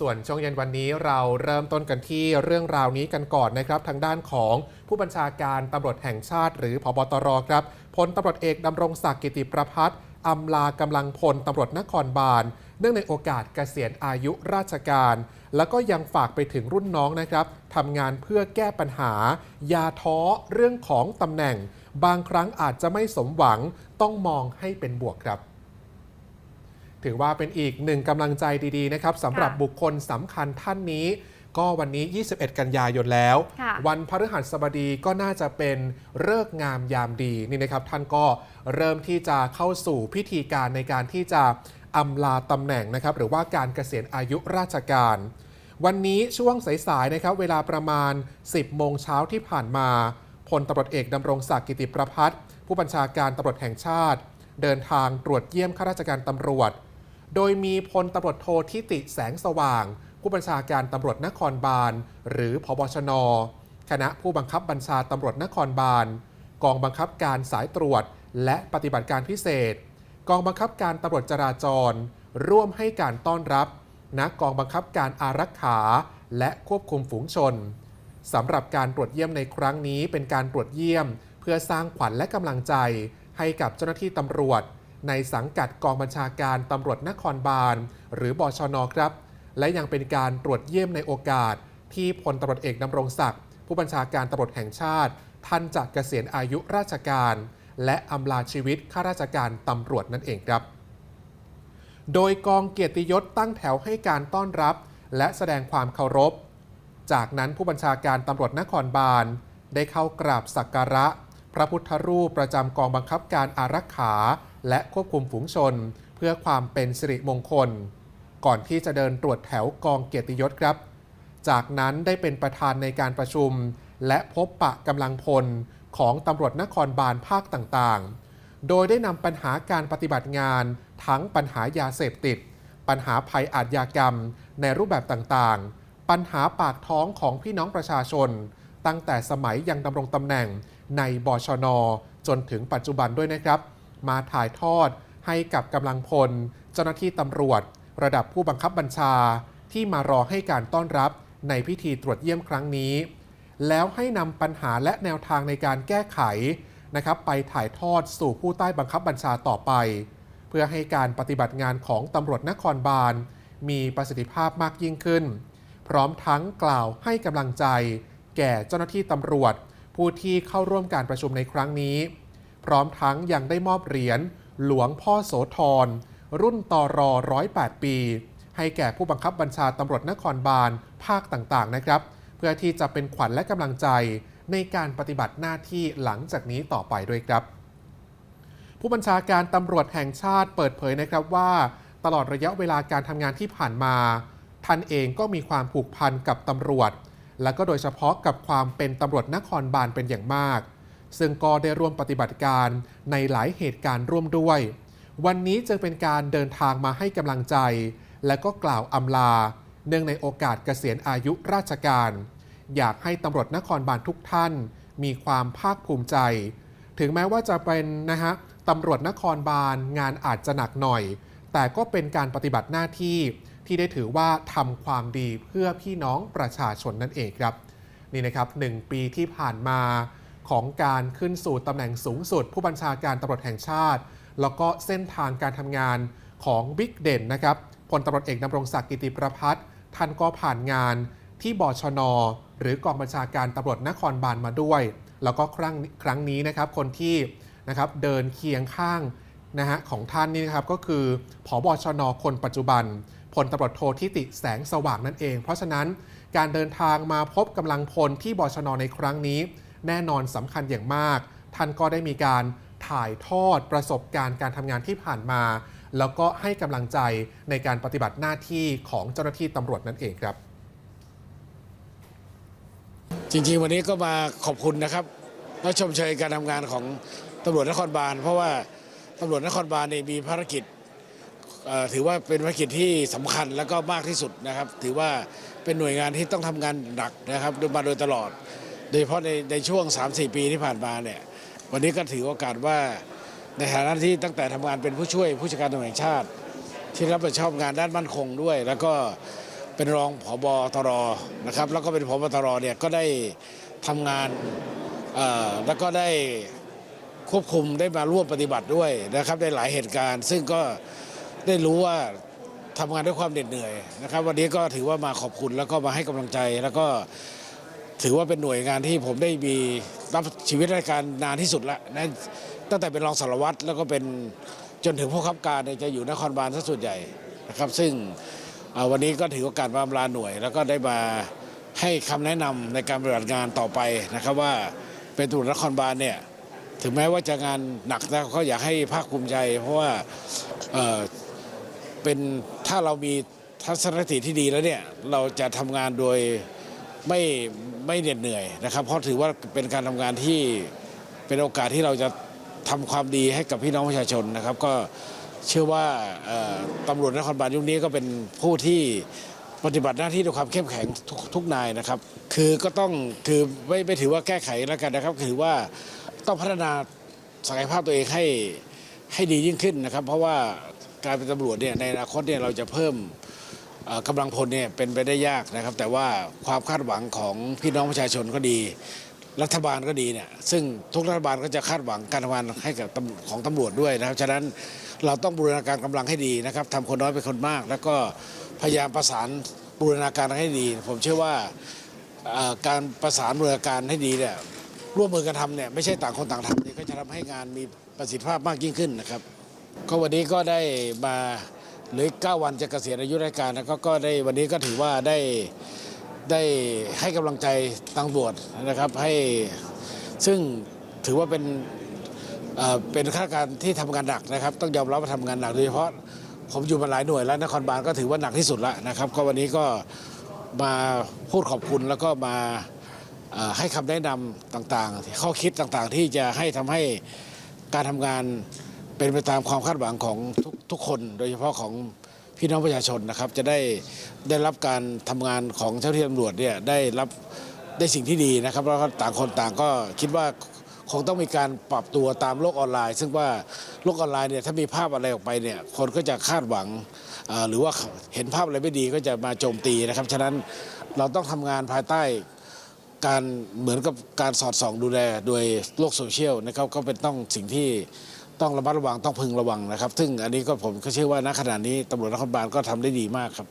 ส่วนช่วงเย็นวันนี้เราเริ่มต้นกันที่เรื่องราวนี้กันก่อนนะครับ ทางด้านของผู้บัญชาการตำรวจแห่งชาติ หรือพบตรครับพลตำรวจเอกดำรงศักดิ์กิติประพัฒน์อำลากำลังพลตำรวจนครบาล เนื่องในโอกาสเกษียณอายุราชการ แล้วก็ยังฝากไปถึงรุ่นน้องนะครับทำงานเพื่อแก้ปัญหา ยาท้อเรื่องของตำแหน่ง บางครั้งอาจจะไม่สมหวังต้องมองให้เป็นบวกครับ ถือว่าเป็นอีกหนึ่งกำลังใจดีๆนะครับสำหรับค่ะบุคคลสำคัญท่านนี้ ก็วันนี้ 21 กันยายนแล้วค่ะวันพฤหัสบดีก็น่าจะเป็นเลิกษ์งามยามดีนี่นะครับ ท่านก็เริ่มที่จะเข้าสู่พิธีการในการที่จะอำลาตำแหน่งนะครับหรือว่าการเกษียณอายุราชการ วันนี้ช่วงสายๆนะครับเวลาประมาณ 10 โมงเช้าที่ผ่านมาพลตำรวจเอกดำรงศักดิ์กิติประพัฒน์ผู้บัญชาการตำรวจแห่งชาติ เดินทางตรวจเยี่ยมข้าราชการตำรวจ โดยมีพลตำรวจโททิติแสงสว่าง ผู้บัญชาการตำรวจนครบาล หรือพบชน คณะผู้บังคับบัญชาตำรวจนครบาล กองบังคับการสายตรวจ และปฏิบัติการพิเศษ กองบังคับการตำรวจจราจร ร่วมให้การต้อนรับณกองบังคับการอารักขา และควบคุมฝูงชนสำหรับการตรวจเยี่ยมในครั้งนี้เป็นการตรวจเยี่ยม เพื่อสร้างขวัญและกำลังใจให้กับเจ้าหน้าที่ตำรวจ ในสังกัดกองบัญชาการตำรวจนครบาล หรือบชนครับ และยังเป็นการตรวจเยี่ยมในโอกาส ที่พลตำรวจเอกดำรงศักดิ์ผู้บัญชาการตำรวจแห่งชาติ ท่านจะเกษียณอายุราชการ และอำลาชีวิตข้าราชการตำรวจนั่นเองครับ โดยกองเกียรติยศตั้งแถวให้การต้อนรับ และแสดงความเคารพ จากนั้นผู้บัญชาการตำรวจนครบาล ได้เข้ากราบสักการะ พระพุทธรูปประจำกองบังคับการอารักขา และควบคุมฝูงชน เพื่อความเป็นสิริมงคล ก่อนที่จะเดินตรวจแถวกองเกียรติยศครับ จากนั้นได้เป็นประธานในการประชุม และพบปะกำลังพลของตำรวจนครบาลภาคต่างๆ โดยได้นำปัญหาการปฏิบัติงาน ทั้งปัญหายาเสพติด ปัญหาภัยอาชญากรรม ในรูปแบบต่างๆ ปัญหาปากท้องของพี่น้องประชาชน ตั้งแต่สมัยยังดำรงตำแหน่งในบชน จนถึงปัจจุบันด้วยนะครับ มาถ่ายทอดให้กับกำลังพล เจ้าหน้าที่ตำรวจ ระดับผู้บังคับบัญชาที่มารอให้การต้อนรับในพิธีตรวจเยี่ยมครั้งนี้ แล้วให้นำปัญหาและแนวทางในการแก้ไขนะครับไปถ่ายทอดสู่ผู้ใต้บังคับบัญชาต่อไป เพื่อให้การปฏิบัติงานของตำรวจนครบาล มีประสิทธิภาพมากยิ่งขึ้น พร้อมทั้งกล่าวให้กำลังใจ แก่เจ้าหน้าที่ตำรวจ ผู้ที่เข้าร่วมการประชุมในครั้งนี้ พร้อมทั้งยังได้มอบเหรียญหลวงพ่อโสธรรุ่นตอรอ108 ปี ให้แก่ผู้บังคับบัญชาตำรวจนครบาลภาคต่างๆนะครับ เพื่อที่จะเป็นขวัญและกำลังใจในการปฏิบัติหน้าที่หลังจากนี้ต่อไปด้วยครับ ผู้บัญชาการตำรวจแห่งชาติเปิดเผยนะครับว่า ตลอดระยะเวลาการทำงานที่ผ่านมาท่านเองก็มีความผูกพันกับตำรวจ และก็โดยเฉพาะกับความเป็นตำรวจนครบาลเป็นอย่างมาก ซึ่งก็ได้ร่วมปฏิบัติการในหลายเหตุการณ์ร่วมด้วย วันนี้จึงเป็นการเดินทางมาให้กำลังใจ และก็กล่าวอำลา เนื่องในโอกาสเกษียณอายุราชการ อยากให้ตำรวจนครบาลทุกท่าน มีความภาคภูมิใจ ถึงแม้ว่าจะเป็นนะฮะตำรวจนครบาลงานอาจจะหนักหน่อย แต่ก็เป็นการปฏิบัติหน้าที่ที่ได้ถือว่าทำความดีเพื่อพี่น้องประชาชนนั่นเองครับ นี่นะครับหนึ่งปีที่ผ่านมา ของการขึ้นสู่ตำแหน่งสูงสุด ผู้บัญชาการตำรวจแห่งชาติ แล้วก็เส้นทางการทำงานของบิ๊กเด่นนะครับพลตำรวจเอกดำรงศักดิ์กิติประพัฒน์ท่านก็ผ่านงานที่บชน หรือกองบัญชาการตำรวจนครบาลมาด้วย แล้วก็ครั้งครั้งนี้นะครับคนที่นะครับเดินเคียงข้างนะฮะของท่านนี่นะครับก็คือผอบชน คนปัจจุบันพลตำรวจโททิติแสงสว่างนั่นเอง เพราะฉะนั้นการเดินทางมาพบกำลังพลที่บชนในครั้งนี้ แน่นอนสำคัญอย่างมาก ท่านก็ได้มีการถ่ายทอดประสบการณ์การทำงานที่ผ่านมา แล้วก็ให้กำลังใจในการปฏิบัติหน้าที่ของเจ้าหน้าที่ตำรวจนั่นเองครับจริงๆ วันนี้ก็มาขอบคุณนะครับและชมเชยการทำงานของตำรวจนครบาล เพราะว่าตำรวจนครบาลเนี่ยมีภารกิจถือว่าเป็นภารกิจที่สำคัญและก็มากที่สุดนะครับ ถือว่าเป็นหน่วยงานที่ต้องทำงานหนักนะครับมาโดยตลอด ดยเฉพาะในในช่วง 3-4 ปีที่ผ่านมาเนี่ยวันนี้ก็ถือโอกาสว่าในฐานะที่ตั้งแต่ทำงานเป็นผู้ช่วยผู้จัดการตำรวจแห่งชาติ ที่รับผิดชอบงานด้านมั่นคงด้วย แล้วก็เป็นรองผบตรนะครับ แล้วก็เป็นผบตรเนี่ยก็ได้ทำงานแล้วก็ได้ควบคุมได้มาร่วมปฏิบัติด้วยนะครับในหลายเหตุการณ์ ซึ่งก็ได้รู้ว่าทำงานด้วยความเหน็ดเหนื่อยนะครับ วันนี้ก็ถือว่ามาขอบคุณแล้วก็มาให้กำลังใจแล้วก็ ถือว่าเป็นหน่วยงานที่ผมได้มีรับชีวิตราชการนานที่สุดละนะตั้งแต่เป็นรองสารวัตรแล้วก็เป็นจนถึงผู้ขับการจะอยู่นครบาลซะส่วนใหญ่นะครับ ซึ่งวันนี้ก็ถือโอกาสมาอำลาหน่วย แล้วก็ได้มาให้คำแนะนำในการปฏิบัติงานต่อไปนะครับว่าเป็นตำรวจนครบาลเนี่ยถึงแม้ว่าจะงานหนักนะก็อยากให้ภาคภูมิใจ เพราะว่าเเป็นถ้าเรามีทัศนคติที่ดีแล้วเนี่ยเราจะทำงานโดย ไม่ไม่เหน็ดเหนื่อยนะครับ เพราะถือว่าเป็นการทำงานที่เป็นโอกาสที่เราจะทำความดีให้กับพี่น้องประชาชนนะครับ ก็เชื่อว่าเอ่อตำรวจนครบาลยุคนี้ก็เป็นผู้ที่ปฏิบัติหน้าที่ด้วยความเข้มแข็งทุกทุกนายนะครับ คือก็ต้องคือไม่ไม่ถือว่าแก้ไขแล้วกันนะครับ ถือว่าต้องพัฒนาศักยภาพตัวเองให้ให้ดียิ่งขึ้นนะครับ เพราะว่าการเป็นตำรวจเนี่ยในอนาคตเนี่ยเราจะเพิ่ม กำลังพลเนี่ยเป็นไปได้ยากนะครับ แต่ว่าความคาดหวังของพี่น้องประชาชนก็ดี รัฐบาลก็ดีเนี่ยซึ่งทุกรัฐบาลก็จะคาดหวังการทำงานให้กับของตำรวจด้วยนะครับฉะนั้นเราต้องบูรณาการกำลังให้ดีนะครับทำคนน้อยเป็นคนมาก แล้วก็พยายามประสานบูรณาการให้ดี ผมเชื่อว่าการประสานบูรณาการให้ดีเนี่ยร่วมมือกันทำเนี่ยไม่ใช่ต่างคนต่างทำเนี่ยก็จะทำให้งานมีประสิทธิภาพมากยิ่งขึ้นนะครับ ก็วันนี้ก็ได้มา หลืออกเก้าวันจะเกษียณอายุราชการแล้วก็ก็ได้วันนี้ก็ถือว่าได้ได้ให้กำลังใจตำรวจนะครับให้ซึ่งถือว่าเป็นเป็นข้าราชการที่ทำงานหนักนะครับ ต้องยอมรับว่าทำงานหนักโดยเฉพาะผมอยู่มาหลายหน่วยแล้วนครบาลก็ถือว่าหนักที่สุดแล้วนะครับ ก็วันนี้ก็มาพูดขอบคุณแล้วก็มาให้คำแนะนำต่างๆ ข้อคิดต่างๆ ที่จะให้ทำให้การทำงาน เป็นไปตามความคาดหวังของทุกทุกคน โดยเฉพาะของพี่น้องประชาชนนะครับ จะได้ได้รับการทำงานของเจ้าหน้าที่ตำรวจเนี่ยได้รับได้สิ่งที่ดีนะครับแล้วก็ต่างคนต่างก็คิดว่าคงต้องมีการปรับตัวตามโลกออนไลน์ ซึ่งว่าโลกออนไลน์เนี่ยถ้ามีภาพอะไรออกไปเนี่ยคนก็จะคาดหวัง หรือว่าเห็นภาพอะไรไม่ดีก็จะมาโจมตีนะครับ ฉะนั้นเราต้องทำงานภายใต้การเหมือนกับการสอดส่องดูแลโดยโลกโซเชียลนะครับก็เป็นต้องสิ่งที่ ต้องระมัดระวังต้องพึงระวังนะครับ ซึ่งอันนี้ก็ผมก็เชื่อว่าณขณะนี้ตำรวจนครบาลก็ทำได้ดีมากครับ